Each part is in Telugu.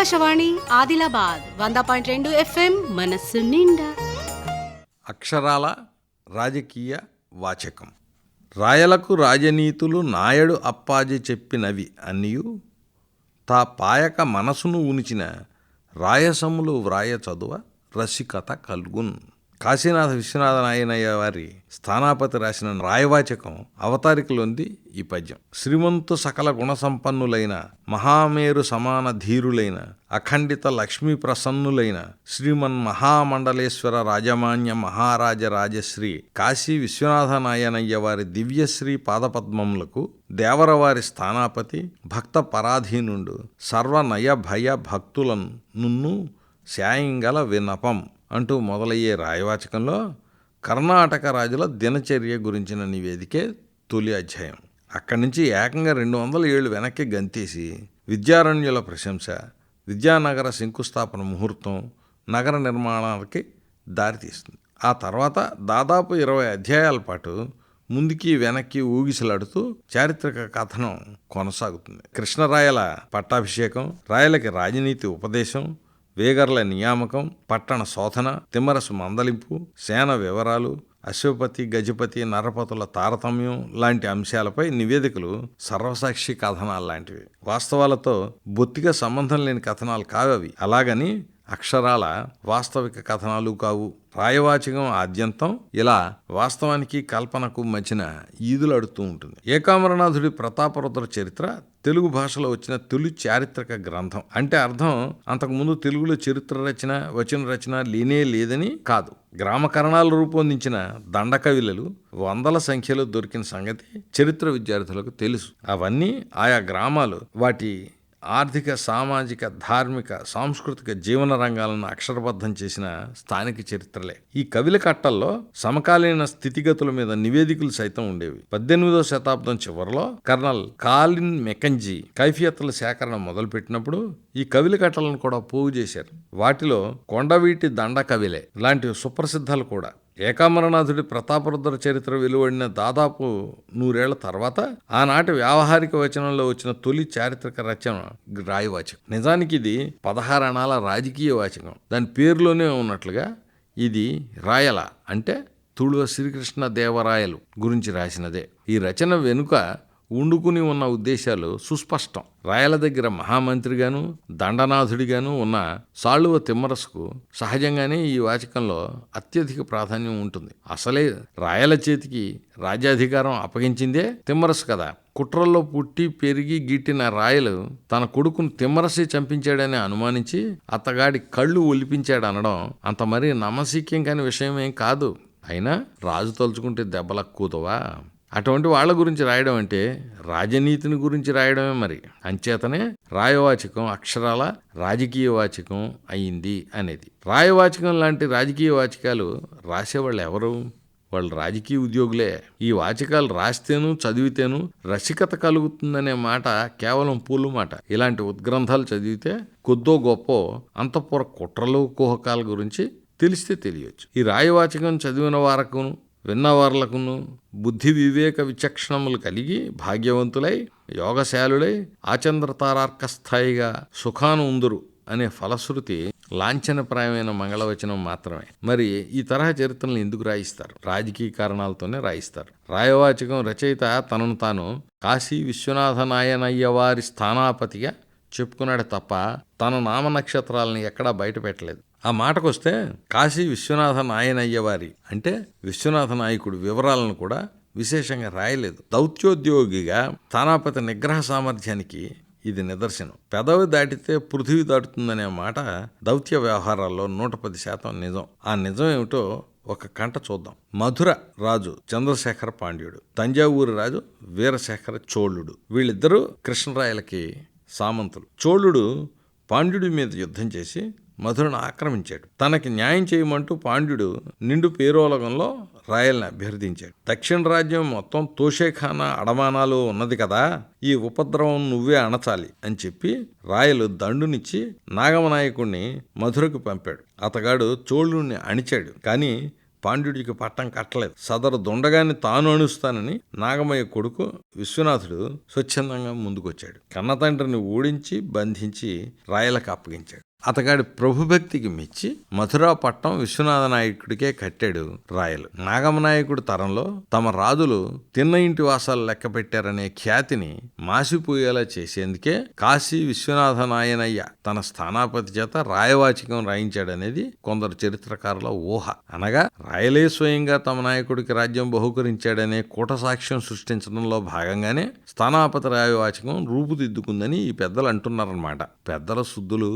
ఆకాశవాణి ఆదిలాబాద్ వంద పాయింట్ రెండు ఎఫ్ఎం మనస్సు నిండా. అక్షరాల రాజకీయ వాచకం. రాయలకు రాజనీతులు నాయడు అప్పాజి చెప్పినవి అన్నియు తా పాయక మనసును ఉనిచిన రాయసములు వ్రాయ చదువ రసికత కల్గున్. కాశీనాథ విశ్వనాథ నాయనయ్య వారి స్థానాపతి రాసిన రాయవాచకం అవతారికలోంది ఈ పద్యం. శ్రీమంతు సకల గుణసంపన్నులైన మహామేరు సమాన ధీరులైన అఖండిత లక్ష్మీ ప్రసన్నులైన శ్రీమన్ మహామండలేశ్వర రాజమాన్య మహారాజ రాజశ్రీ కాశీ విశ్వనాథ నాయనయ్య వారి దివ్యశ్రీ పాదపద్మములకు దేవరవారి స్థానాపతి భక్త పరాధీనుండు సర్వనయ భయ భక్తులను నున్ను శాయంగల వినపం అంటూ మొదలయ్యే రాయవాచకంలో కర్ణాటక రాజుల దినచర్య గురించిన నివేదికే తొలి అధ్యాయం. అక్కడి నుంచి ఏకంగా రెండు వందల ఏళ్ళు వెనక్కి గంతేసి విద్యారణ్యుల ప్రశంస విద్యానగర శంకుస్థాపన ముహూర్తం నగర నిర్మాణాలకి దారితీస్తుంది. ఆ తర్వాత దాదాపు ఇరవై అధ్యాయాల పాటు ముందుకి వెనక్కి ఊగిసలాడుతూ చారిత్రక కథనం కొనసాగుతుంది. కృష్ణరాయల పట్టాభిషేకం రాయలకి రాజనీతి ఉపదేశం వేగర్ల నియామకం పట్టణ శోధన తిమ్మరసు మందలింపు సేన వివరాలు అశ్వపతి గజపతి నరపతుల తారతమ్యం లాంటి అంశాలపై నివేదికలు సర్వసాక్షి కథనాలు లాంటివి. వాస్తవాలతో బొత్తిగా సంబంధం లేని కథనాలు కావవి. అలాగని అక్షరాల వాస్తవిక కథనాలు కావు. రాయవాచకం ఆద్యంతం. ఇలా వాస్తవానికి కల్పనకు మధ్యన ఈదులాడుతూ ఉంటుంది. ఏకామరనాథుడి ప్రతాపరుద్ర చరిత్ర తెలుగు భాషలో వచ్చిన తొలి చారిత్రక గ్రంథం. అంటే అర్థం అంతకుముందు తెలుగులో చరిత్ర రచన వచన రచన లేనే లేదని కాదు. గ్రామకరణాలు రూపొందించిన దండకవిలలు వందల సంఖ్యలో దొరికిన సంగతి చరిత్ర విద్యార్థులకు తెలుసు. అవన్నీ ఆయా గ్రామాలు వాటి ఆర్థిక సామాజిక ధార్మిక సాంస్కృతిక జీవన రంగాలను అక్షరబద్ధం చేసిన స్థానిక చరిత్రలే. ఈ కవిల కట్టల్లో సమకాలీన స్థితిగతుల మీద నివేదికలు సైతం ఉండేవి. పద్దెనిమిదో శతాబ్దం చివరిలో కర్నల్ కాలిన్ మెకంజీ కైఫియత్ల సేకరణ మొదలుపెట్టినప్పుడు ఈ కవిల కట్టలను కూడా పోగు చేశారు. వాటిలో కొండవీటి దండ కవిలే లాంటి సుప్రసిద్ధాలు కూడా. ఏకామరనాథుడి ప్రతాపరుద్ర చరిత్ర వెలువడిన దాదాపు నూరేళ్ళ తర్వాత ఆనాటి వ్యావహారిక వచనంలో వచ్చిన తొలి చారిత్రక రచన రాయవాచకం. నిజానికి ఇది పదహారణాల రాజకీయ వాచకం. దాని పేరులోనే ఉన్నట్లుగా ఇది రాయల అంటే తుళువ శ్రీకృష్ణ దేవరాయలు గురించి రాసినదే. ఈ రచన వెనుక ఉండుకుని ఉన్న ఉద్దేశాలు సుస్పష్టం. రాయల దగ్గర మహామంత్రిగాను దండనాథుడిగాను ఉన్న సాళువ తిమ్మరసుకు సహజంగానే ఈ వాచకంలో అత్యధిక ప్రాధాన్యం ఉంటుంది. అసలే రాయల చేతికి రాజ్యాధికారం అప్పగించిందే తిమ్మరసు కదా. కుట్రల్లో పుట్టి పెరిగి గిట్టిన రాయలు తన కొడుకును తిమ్మరసి చంపించాడని అనుమానించి అత్తగాడి కళ్ళు ఒలిపించాడనడం అంత మరీ నమ్మశక్యం కాని విషయమేం కాదు. అయినా రాజు తలుచుకుంటే దెబ్బలకు కూతవా? అటువంటి వాళ్ళ గురించి రాయడం అంటే రాజనీతిని గురించి రాయడమే మరి. అంచేతనే రాయవాచకం అక్షరాల రాజకీయ వాచకం అయింది అనేది. రాయవాచకం లాంటి రాజకీయ వాచకాలు రాసేవాళ్ళు ఎవరు? వాళ్ళు రాజకీయ ఉద్యోగులే. ఈ వాచకాలు రాస్తేను చదివితేను రసికత కలుగుతుందనే మాట కేవలం పూలు మాట. ఇలాంటి ఉద్గ్రంథాలు చదివితే కొద్దో గొప్ప అంతఃపుర కుట్రలు కుహకాల గురించి తెలిస్తే తెలియచ్చు. ఈ రాయవాచకం చదివిన వారకును విన్నవార్లకును బుద్ధి వివేక విచక్షణములు కలిగి భాగ్యవంతులై యోగశాలులై ఆచంద్రతారార్క స్థాయిగా సుఖాను ఉందురు అనే ఫలశ్రుతి లాంఛనప్రాయమైన మంగళవచనం మాత్రమే. మరి ఈ తరహా చరిత్రలను ఎందుకు రాయిస్తారు? రాజకీయ కారణాలతోనే రాయిస్తారు. రాయవాచకం రచయిత తనను తాను కాశీ విశ్వనాథ నాయనయ్య వారి స్థానాపతిగా చెప్పుకున్నాడు తప్ప తన నామ నక్షత్రాలని ఎక్కడా బయట పెట్టలేదు. ఆ మాటకొస్తే కాశీ విశ్వనాథ నాయనయ్యవారి అంటే విశ్వనాథ నాయకుడు వివరాలను కూడా విశేషంగా రాయలేదు. దౌత్యోద్యోగిగా స్థానాపతి నిగ్రహ సామర్థ్యానికి ఇది నిదర్శనం. పెదవి దాటితే పృథివీ దాటుతుందనే మాట దౌత్య వ్యవహారాల్లో నూట పది శాతం నిజం. ఆ నిజం ఏమిటో ఒక కంట చూద్దాం. మధుర రాజు చంద్రశేఖర పాండ్యుడు తంజావూరు రాజు వీరశేఖర చోళుడు వీళ్ళిద్దరూ కృష్ణరాయలకి సామంతులు. చోళుడు పాండ్యుడి మీద యుద్ధం చేసి మధురను ఆక్రమించాడు. తనకి న్యాయం చేయమంటూ పాండ్యుడు నిండు పేరోలగంలో రాయల్ని అభ్యర్థించాడు. దక్షిణ రాజ్యం మొత్తం తోషేఖానా అడమానాలు ఉన్నది కదా ఈ ఉపద్రవం నువ్వే అణచాలి అని చెప్పి రాయలు దండునిచ్చి నాగమనాయకుణ్ణి మధురకు పంపాడు. అతగాడు చోళుణ్ణి అణిచాడు. కానీ పాండ్యుడికి పట్టం కట్టలేదు. సదరు దుండగాన్ని తాను అణుస్తానని నాగమయ్య కొడుకు విశ్వనాథుడు స్వచ్ఛందంగా ముందుకొచ్చాడు. కన్నతండ్రిని ఓడించి బంధించి రాయలకు అప్పగించాడు. అతగాడి ప్రభుభక్తికి మెచ్చి మథురాపట్నం విశ్వనాథ నాయకుడికే కట్టాడు రాయలు. నాగమనాయకుడు తరంలో తమ రాజులు తిన్న ఇంటి వాసాలు లెక్క పెట్టారనే ఖ్యాతిని మాసిపోయేలా చేసేందుకే కాశీ విశ్వనాథ నాయనయ్య తన స్థానాపతి చేత రాయవాచకం రాయించాడనేది కొందరు చరిత్రకారుల ఊహ. అనగా రాయలే స్వయంగా తమ నాయకుడికి రాజ్యం బహుకరించాడనే కూట సాక్ష్యం సృష్టించడంలో భాగంగానే స్థానాపతి రాయవాచకం రూపుదిద్దుకుందని ఈ పెద్దలు అంటున్నారన్నమాట. పెద్దల శుద్ధులు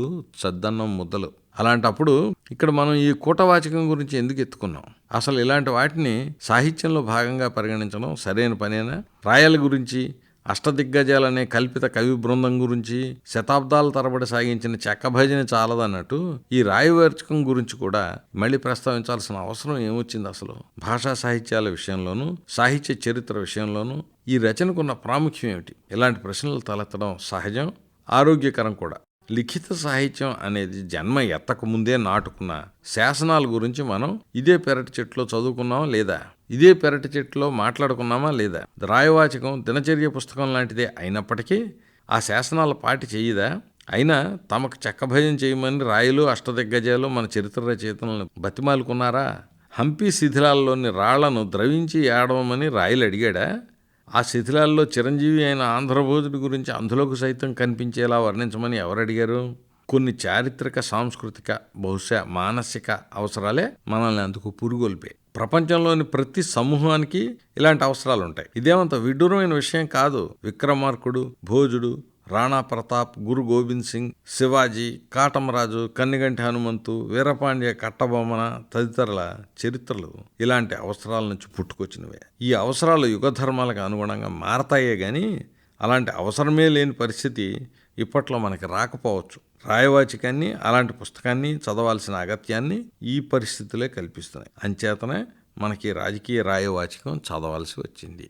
సద్దన్నం ముద్దలు. అలాంటప్పుడు ఇక్కడ మనం ఈ కూటవాచకం గురించి ఎందుకు ఎత్తుకున్నాం? అసలు ఇలాంటి వాటిని సాహిత్యంలో భాగంగా పరిగణించడం సరైన పనేనా? రాయల గురించి అష్టదిగ్గజాలనే కల్పిత కవి బృందం గురించి శతాబ్దాల తరబడి సాగించిన చెక్క భజన చాలదన్నట్టు ఈ రాయవాచకం గురించి కూడా మళ్ళీ ప్రస్తావించాల్సిన అవసరం ఏమొచ్చింది అసలు? భాషా సాహిత్యాల విషయంలోనూ సాహిత్య చరిత్ర విషయంలోనూ ఈ రచనకున్న ప్రాముఖ్యం ఏమిటి? ఇలాంటి ప్రశ్నలు తలెత్తడం సహజం ఆరోగ్యకరం కూడా. లిఖిత సాహిత్యం అనేది జన్మ ఎత్తక ముందే నాటుకున్న శాసనాల గురించి మనం ఇదే పెరటి చెట్టులో చదువుకున్నామా లేదా? ఇదే పెరటి చెట్టులో మాట్లాడుకున్నామా లేదా? రాయవాచకం దినచర్య పుస్తకం లాంటిదే అయినప్పటికీ ఆ శాసనాల పాటి చేయదా? అయినా తమకు చెక్కభయం చేయమని రాయలు అష్టదిగ్గజాలు మన చరిత్ర రచయితలను బతిమాలుకున్నారా? హంపి శిథిలాల్లోని రాళ్ళను ద్రవించి ఏడవమని రాయలు అడిగాడా? ఆ శిథిలాల్లో చిరంజీవి అయిన ఆంధ్రభోజుడి గురించి అందులోకి సైతం కనిపించేలా వర్ణించమని ఎవరు అడిగారు కొన్ని చారిత్రక సాంస్కృతిక బహుశా మానసిక అవసరాలే మనల్ని అందుకు పురుగొల్పే. ప్రపంచంలోని ప్రతి సమూహానికి ఇలాంటి అవసరాలు ఉంటాయి ఇదేమంత విడ్డూరమైన విషయం కాదు. విక్రమార్కుడు భోజుడు రాణా ప్రతాప్ గురు గోవింద్ సింగ్ శివాజీ కాటమరాజు కన్నిగంటి హనుమంతు వీరపాండ్య కట్టబొమ్మన తదితరుల చరిత్రలు ఇలాంటి అవసరాల నుంచి పుట్టుకొచ్చినవే. ఈ అవసరాలు యుగ ధర్మాలకు అనుగుణంగా మారతాయే కానీ అలాంటి అవసరమే లేని పరిస్థితి ఇప్పట్లో మనకి రాకపోవచ్చు. రాయవాచికాన్ని అలాంటి పుస్తకాన్ని చదవాల్సిన అగత్యాన్ని ఈ పరిస్థితులే కల్పిస్తున్నాయి. అంచేతనే మనకి రాజకీయ రాయవాచికం చదవాల్సి వచ్చింది.